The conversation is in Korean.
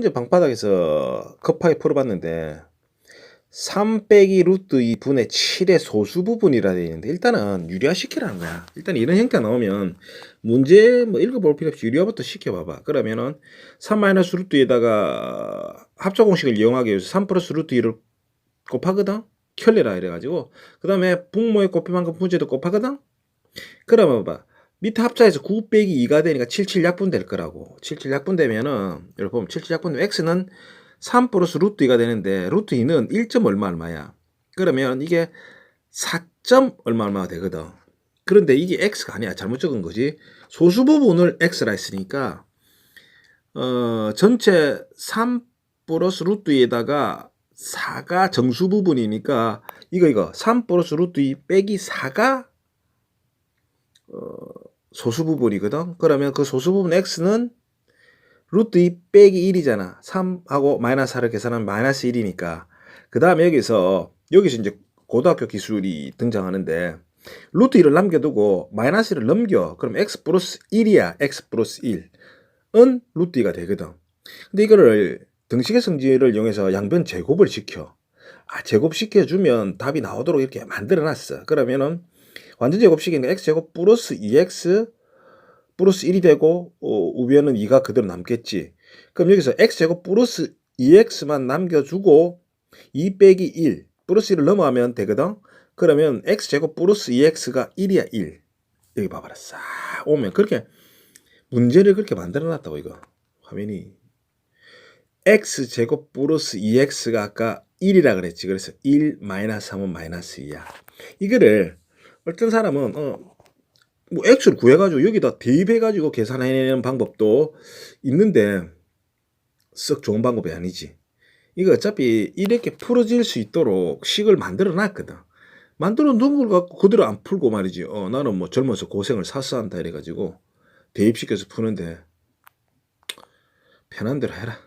문제 방바닥에서 급하게 풀어봤는데 3 빼기 루트 2분의 7의 소수 부분이라 되어 있는데 일단은 유리화시키라는 거야. 일단 이런 형태가 나오면 문제 뭐 읽어볼 필요 없이 유리화부터 시켜봐봐. 그러면은 3 마이너스 루트 2에다가 합차 공식을 이용하기 위해서 3 플러스 루트 2를 곱하거든? 켤레라 이래가지고 그 다음에 분모의 곱해만큼 분제도 곱하거든? 그러면 봐봐. 밑에 합차에서 9 빼기 2가 되니까 77 약분될 거라고. 77 약분되면은, 여러분 보면 77 약분되면 x는 3 플러스 루트 2가 되는데, 루트 2는 1점 얼마 얼마야. 그러면 이게 4점 얼마 얼마가 되거든. 그런데 이게 x가 아니야. 잘못 적은 거지. 소수 부분을 x라 했으니까, 어, 전체 3 플러스 루트 2에다가 4가 정수 부분이니까, 이거, 이거, 3 플러스 루트 2 빼기 4가 소수 부분이거든. 그러면 그 소수 부분 x는 루트 2 빼기 1이잖아. 3하고 마이너스 4를 계산하면 마이너스 1이니까. 그 다음에 여기서, 여기서 이제 고등학교 기술이 등장하는데, 루트 2를 남겨두고 마이너스 1을 넘겨. 그럼 x 플러스 1이야. x 플러스 1은 루트 2가 되거든. 근데 이거를 등식의 성질을 이용해서 양변 제곱을 시켜. 아, 제곱시켜주면 답이 나오도록 이렇게 만들어 놨어. 그러면은 완전 제곱식이니까 x제곱 플러스 2x 플러스 1이 되고 어, 우변은 2가 그대로 남겠지. 그럼 여기서 x제곱 플러스 2x만 남겨주고 2 빼기 1 플러스 1을 넘어가면 되거든. 그러면 x제곱 플러스 2x가 1이야 1. 여기 봐봐라. 싹 오면 그렇게 문제를 그렇게 만들어 놨다고 이거 화면이 x제곱 플러스 2x가 아까 1이라 그랬지. 그래서 1 마이너스 3은 마이너스 2야. 이거를 어떤 사람은 어, 뭐 x를 구해가지고 여기다 대입해가지고 계산해내는 방법도 있는데 썩 좋은 방법이 아니지. 이거 어차피 이렇게 풀어질 수 있도록 식을 만들어 놨거든. 만들어 놓은 걸 갖고 그대로 안 풀고 말이지. 어, 나는 뭐 젊어서 고생을 사서 한다 이래가지고 대입시켜서 푸는데 편한 대로 해라.